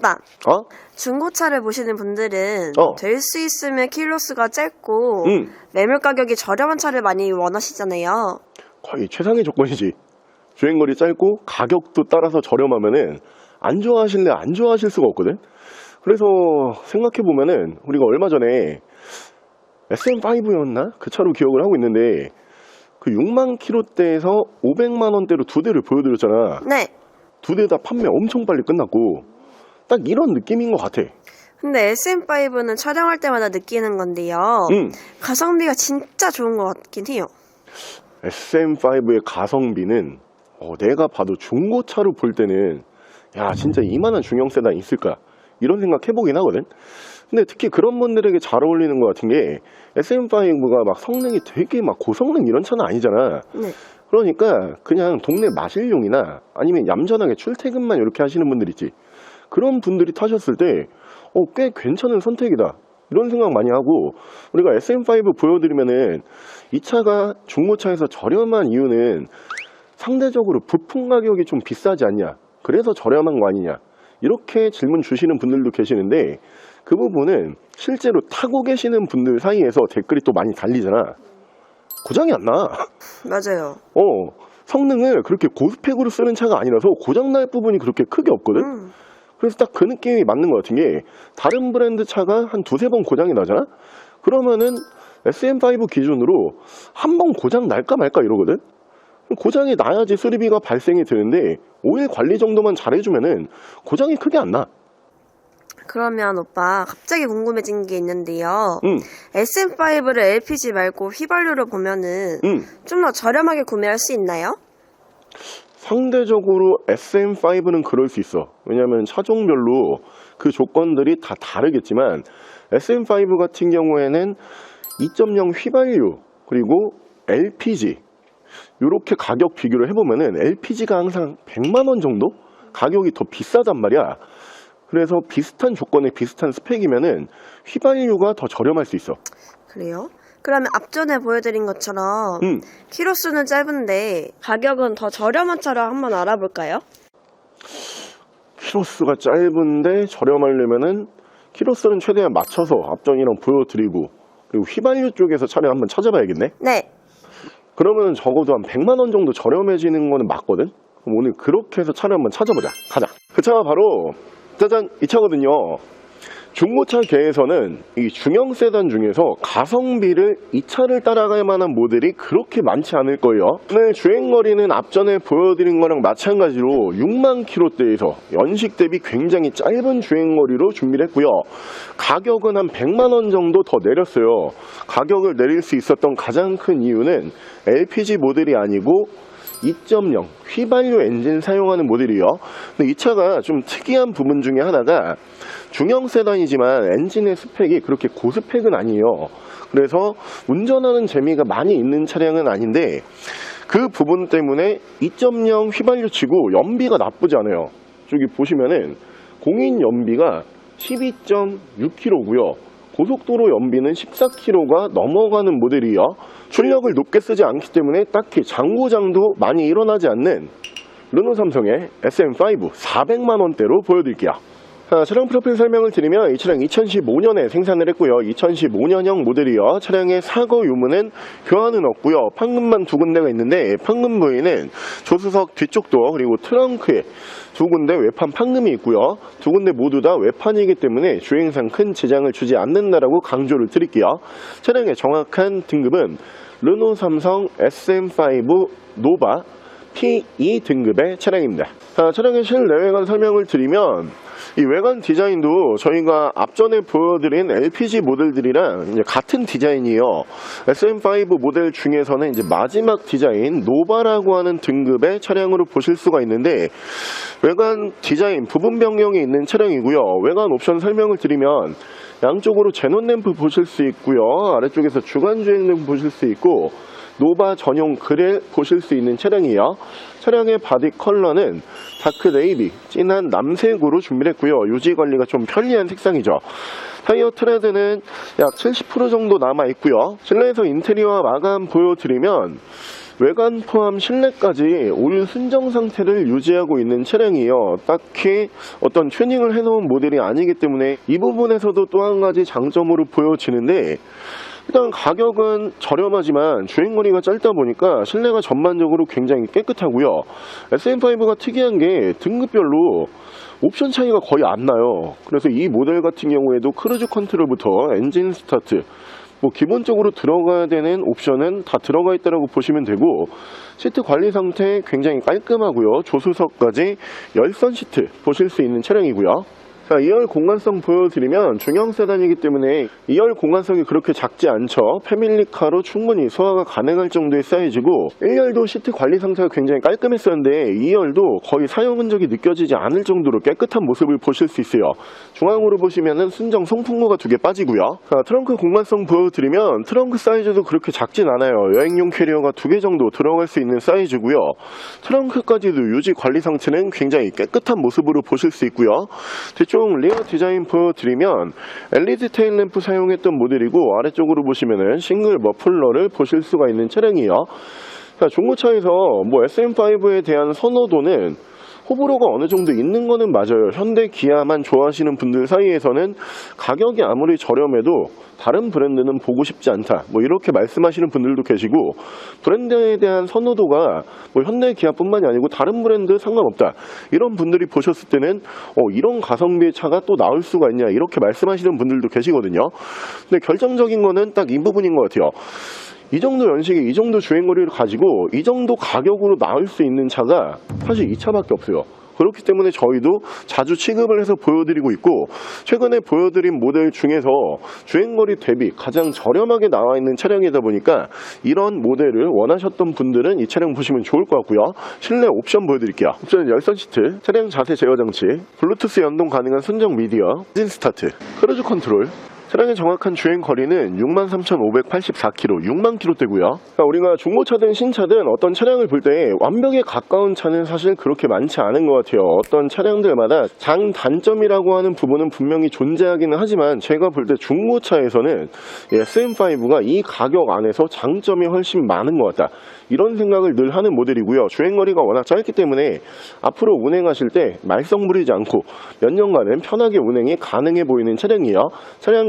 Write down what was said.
오빠, 어? 중고차를 보시는 분들은 어. 될 수 있으면 킬로수가 짧고 응. 매물 가격이 저렴한 차를 많이 원하시잖아요. 거의 최상의 조건이지. 주행거리 짧고 가격도 따라서 저렴하면은 안 좋아하실래 안 좋아하실 수가 없거든. 그래서 생각해 보면은 우리가 얼마 전에 SM5였나 그 차로 기억을 하고 있는데 그 6만 킬로대에서 500만 원대로 두 대를 보여드렸잖아. 네. 두 대 다 판매 엄청 빨리 끝났고 딱 이런 느낌인 것 같아. 근데 SM5는 촬영할 때마다 느끼는 건데요. 응. 가성비가 진짜 좋은 것 같긴 해요. SM5의 가성비는 어, 내가 봐도 중고차로 볼 때는 야 진짜 이만한 중형 세단 있을까 이런 생각 해보긴 하거든 근데 특히 그런 분들에게 잘 어울리는 것 같은 게 SM5가 막 성능이 되게 막 고성능 이런 차는 아니잖아 네. 그러니까 그냥 동네 마실용이나 아니면 얌전하게 출퇴근만 이렇게 하시는 분들 있지 그런 분들이 타셨을 때 어, 꽤 괜찮은 선택이다 이런 생각 많이 하고 우리가 SM5 보여드리면은 이 차가 중고차에서 저렴한 이유는 상대적으로 부품 가격이 좀 비싸지 않냐 그래서 저렴한 거 아니냐 이렇게 질문 주시는 분들도 계시는데 그 부분은 실제로 타고 계시는 분들 사이에서 댓글이 또 많이 달리잖아 고장이 안 나. 맞아요. 어, 성능을 그렇게 고스펙으로 쓰는 차가 아니라서 고장날 부분이 그렇게 크게 없거든? 음. 그래서 딱 그 느낌이 맞는 것 같은 게 다른 브랜드 차가 한 두세 번 고장이 나잖아? 그러면은 SM5 기준으로 한 번 고장 날까 말까 이러거든? 고장이 나야지 수리비가 발생이 되는데 오일 관리 정도만 잘해주면은 고장이 크게 안 나. 그러면 오빠 갑자기 궁금해진 게 있는데요. 응, SM5를 LPG 말고 휘발유로 보면은 응. 좀더 저렴하게 구매할 수 있나요? 상대적으로 SM5는 그럴 수 있어. 왜냐하면 차종별로 그 조건들이 다 다르겠지만 SM5 같은 경우에는 2.0 휘발유 그리고 LPG 이렇게 가격 비교를 해보면은 LPG가 항상 100만 원 정도 가격이 더 비싸단 말이야. 그래서 비슷한 조건에 비슷한 스펙이면은 휘발유가 더 저렴할 수 있어. 그래요? 그러면 앞전에 보여드린 것처럼 음. 키로수는 짧은데 가격은 더 저렴한 차로 한번 알아볼까요? 키로수가 짧은데 저렴하려면은 키로수는 최대한 맞춰서 앞전이랑 보여드리고 그리고 휘발유 쪽에서 차량 한번 찾아봐야겠네. 네. 그러면 적어도 한 100만 원 정도 저렴해지는 거는 맞거든. 그럼 오늘 그렇게 해서 차를 한번 찾아보자. 가자. 그 차가 바로 짜잔 이 차거든요. 중고차 계에서는 이 중형 세단 중에서 가성비를 이 차를 따라갈 만한 모델이 그렇게 많지 않을 거예요. 오늘 주행거리는 앞전에 보여드린 거랑 마찬가지로 6만 킬로대에서 연식 대비 굉장히 짧은 주행거리로 준비를 했고요. 가격은 한 100만 원 정도 더 내렸어요. 가격을 내릴 수 있었던 가장 큰 이유는 LPG 모델이 아니고 2.0 휘발유 엔진 사용하는 모델이요. 근데 이 차가 좀 특이한 부분 중에 하나가 중형 세단이지만 엔진의 스펙이 그렇게 고스펙은 아니에요. 그래서 운전하는 재미가 많이 있는 차량은 아닌데 그 부분 때문에 2.0 휘발유 치고 연비가 나쁘지 않아요. 저기 보시면은 공인 연비가 12.6km고요. 고속도로 연비는 14km가 넘어가는 모델이요. 출력을 높게 쓰지 않기 때문에 딱히 장고장도 많이 일어나지 않는 르노 삼성의 SM5 400만 원대로 보여드릴게요. 자, 차량 프로필 설명을 드리면 이 차량 2015년에 생산을 했고요. 2015년형 모델이요. 차량의 사고 유무는 교환은 없고요. 판금만 두 군데가 있는데 판금 부위는 조수석 뒤쪽도 그리고 트렁크에 두 군데 외판 판금이 있고요. 두 군데 모두 다 외판이기 때문에 주행상 큰 지장을 주지 않는다라고 강조를 드릴게요. 차량의 정확한 등급은 르노 삼성 SM5 노바 P2 등급의 차량입니다. 자, 차량의 실내외관 설명을 드리면 이 외관 디자인도 저희가 앞전에 보여드린 LPG 모델들이랑 같은 디자인이에요. SM5 모델 중에서는 이제 마지막 디자인 노바라고 하는 등급의 차량으로 보실 수가 있는데 외관 디자인 부분 변경이 있는 차량이고요. 외관 옵션 설명을 드리면 양쪽으로 제논 램프 보실 수 있고요. 아래쪽에서 주간 주행 램프 보실 수 있고 노바 전용 그릴 보실 수 있는 차량이에요. 차량의 바디 컬러는 다크 네이비, 진한 남색으로 준비를 했고요. 유지 관리가 좀 편리한 색상이죠. 타이어 트레드는 약 70% 정도 남아 있고요. 실내에서 인테리어와 마감 보여드리면 외관 포함 실내까지 올 순정 상태를 유지하고 있는 차량이요. 딱히 어떤 튜닝을 해놓은 모델이 아니기 때문에 이 부분에서도 또 한 가지 장점으로 보여지는데 일단 가격은 저렴하지만 주행거리가 짧다 보니까 실내가 전반적으로 굉장히 깨끗하고요. SM5가 특이한 게 등급별로 옵션 차이가 거의 안 나요. 그래서 이 모델 같은 경우에도 크루즈 컨트롤부터 엔진 스타트, 뭐 기본적으로 들어가야 되는 옵션은 다 들어가 있다고 보시면 되고 시트 관리 상태 굉장히 깔끔하고요. 조수석까지 열선 시트 보실 수 있는 차량이고요. 자, 2열 공간성 보여드리면 중형 세단이기 때문에 2열 공간성이 그렇게 작지 않죠. 패밀리카로 충분히 소화가 가능할 정도의 사이즈고 1열도 시트 관리 상태가 굉장히 깔끔했었는데 2열도 거의 사용 흔적이 느껴지지 않을 정도로 깨끗한 모습을 보실 수 있어요. 중앙으로 보시면은 순정 송풍구가 두 개 빠지고요. 자, 트렁크 공간성 보여드리면 트렁크 사이즈도 그렇게 작진 않아요. 여행용 캐리어가 두 개 정도 들어갈 수 있는 사이즈고요. 트렁크까지도 유지 관리 상태는 굉장히 깨끗한 모습으로 보실 수 있고요. 뒤쪽 리어 디자인 보여드리면 LED 테일 램프 사용했던 모델이고 아래쪽으로 보시면은 싱글 머플러를 보실 수가 있는 차량이에요. 자, 중고차에서 뭐 SM5에 대한 선호도는 호불호가 어느 정도 있는 거는 맞아요. 현대 기아만 좋아하시는 분들 사이에서는 가격이 아무리 저렴해도 다른 브랜드는 보고 싶지 않다. 뭐 이렇게 말씀하시는 분들도 계시고 브랜드에 대한 선호도가 뭐 현대 기아뿐만이 아니고 다른 브랜드 상관없다. 이런 분들이 보셨을 때는 어, 이런 가성비의 차가 또 나올 수가 있냐 이렇게 말씀하시는 분들도 계시거든요. 근데 결정적인 거는 딱 이 부분인 것 같아요. 이 정도 연식에 이 정도 주행거리를 가지고 이 정도 가격으로 나올 수 있는 차가 사실 이 차밖에 없어요. 그렇기 때문에 저희도 자주 취급을 해서 보여드리고 있고 최근에 보여드린 모델 중에서 주행거리 대비 가장 저렴하게 나와 있는 차량이다 보니까 이런 모델을 원하셨던 분들은 이 차량 보시면 좋을 것 같고요. 실내 옵션 보여드릴게요. 옵션은 열선 시트, 차량 자세 제어 장치, 블루투스 연동 가능한 순정 미디어, 엔진 스타트, 크루즈 컨트롤, 차량의 정확한 주행 거리는 63,584km, 6만 km대고요. 그러니까 우리가 중고차든 신차든 어떤 차량을 볼 때 완벽에 가까운 차는 사실 그렇게 많지 않은 것 같아요. 어떤 차량들마다 장단점이라고 하는 부분은 분명히 존재하기는 하지만 제가 볼 때 중고차에서는 SM5가 이 가격 안에서 장점이 훨씬 많은 것 같다. 이런 생각을 늘 하는 모델이고요. 주행거리가 워낙 짧기 때문에 앞으로 운행하실 때 말썽 부리지 않고 몇 년간은 편하게 운행이 가능해 보이는 차량이에요. 차량